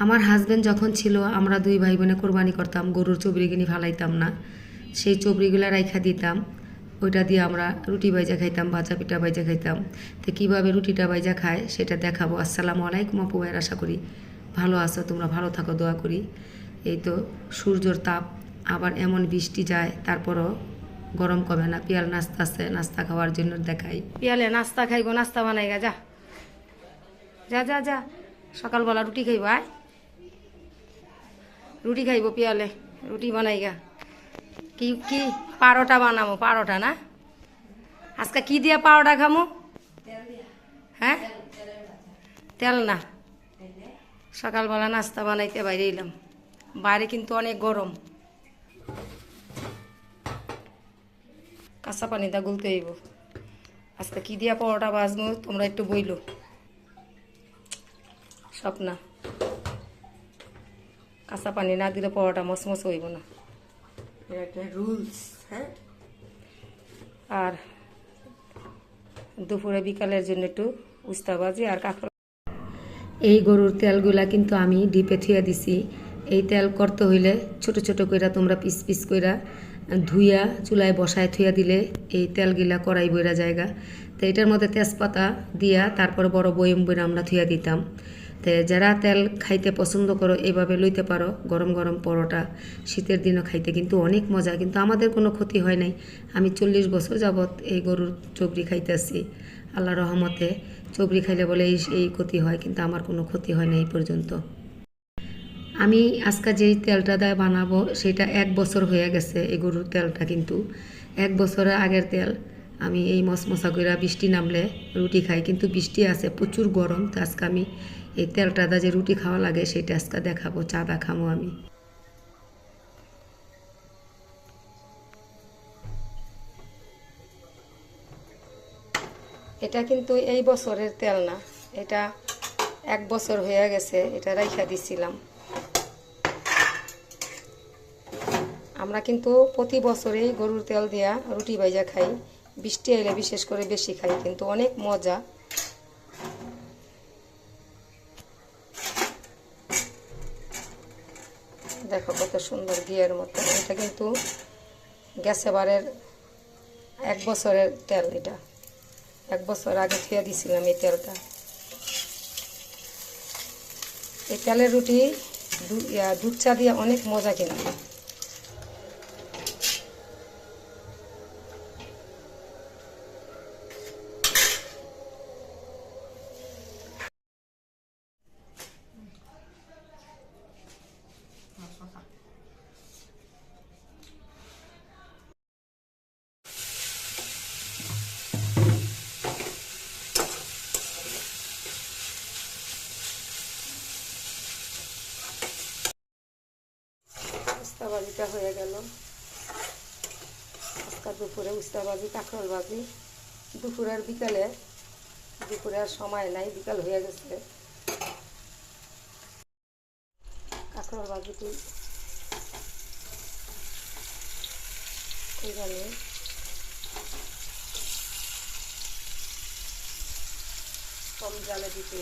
আমার হাজব্যান্ড যখন ছিল, আমরা দুই ভাই বোনে কোরবানি করতাম, গরুর চবরি কিনি ফালাইতাম না। সেই চবরিগুলো রাইখা দিতাম, ওইটা দিয়ে আমরা রুটি বাইজা খাইতাম, ভাজা পিঠা বাইজা খাইতাম। তো কীভাবে রুটিটা বাইজা খায়, সেটা দেখাবো। আসসালামু আলাইকুম আপু ভাইয়ের আশা করি ভালো আছো, তোমরা ভালো থাকো, দোয়া করি। এই তো সূর্যর তাপ, আবার এমন বৃষ্টি যায়, তারপরও গরম কমে না। পিয়াল নাস্তা আছে, নাস্তা খাওয়ার জন্য দেখাই। পিয়ালে নাস্তা খাইবো, নাস্তা বানাই যা। যা যা যা, সকালবেলা রুটি খাইব, আয়। রুটি খাইব পিয়ালে, রুটি বানাই গা কি কি পারোটা বানাবো পারোটা না? আজকে কি দিয়ে পারোটা খামো? হ্যাঁ? তেল না। সকালবেলা নাস্তা বানাইতে বাইরে এলাম। বাইরে কিন্তু অনেক গরম। কাঁচা পানিটা গুলতে হইব। আজকে কি দিয়া পরোটা বাজবো তোমরা একটু বইলো। স্বপ্না। কাঁচা পানি না দিলে পরোটা মসমস হইব না। একটা রুলস হ্যাঁ? আর দুপুরে বিকালের জন্য একটু উস্তা উস্তাবাজি আর কাঁকড়া। এই গরুর তেলগুলা কিন্তু আমি ডিপে থুয়া দিছি। এই তেল করতে হইলে ছোট ছোট কইরা তোমরা পিস পিস কইরা ধুইয়া চুলায় বসায় থুয়া দিলে এই তেলগুলা কড়াই বইরা জায়গা। তো এটার মধ্যে তেজপাতা দিয়া তারপর বড় বয়ম বইরা আমরা থুয়া দিতাম। তো যারা তেল খাইতে পছন্দ করো, এভাবে লইতে পারো। গরম গরম পরোটা শীতের দিনও খাইতে কিন্তু অনেক মজা, কিন্তু আমাদের কোনো ক্ষতি হয় নাই। আমি চল্লিশ বছর যাবৎ এই গরুর চবরি খাইতেছি। আল্লাহ রহমতে চবরি খাইলে বলে এই এই ক্ষতি হয়, কিন্তু আমার কোনো ক্ষতি হয় না এই পর্যন্ত। আমি আজকে যেই তেলটা দিয়ে বানাবো, সেটা এক বছর হয়ে গেছে এই গরুর তেলটা কিন্তু। এক বছরের আগের তেল। আমি এই মশমশা কইরা বৃষ্টি নামলে রুটি খাই, কিন্তু বৃষ্টি আছে, প্রচুর গরম, তো আজকে আমি এই তেলটা দা যে রুটি খাওয়া লাগে সেটা আজকে দেখাবো চাঁদা খামো আমি। এটা কিন্তু এই বছরের তেল না, এটা এক বছর হয়ে গেছে, এটা রাইখা দিছিলাম। আমরা কিন্তু প্রতি বছরেই গরুর তেল দিয়া রুটি ভাইজা খাই। বৃষ্টি এলে বিশেষ করে বেশি খাই, কিন্তু অনেক মজা। দেখো কত সুন্দর ঘিয়ের মতো। এটা কিন্তু গ্যাসে বারের এক বছরের তেল এটা। এক বছর আগে থুয়ে দিছিলাম এই তেলটা। এই তেলের রুটি দুধ চা দিয়ে অনেক মজা কিন্তু। উস্তাবাজিটা হয়ে গেল। আজকাল দুপুরে উস্তাবাজি কাঁকরোল বাজি দুপুরের বিকালে, দুপুরে আর সময় নাই, বিকাল হয়ে গেছে। কাঁকরোল এখানে কম জালে দিতে।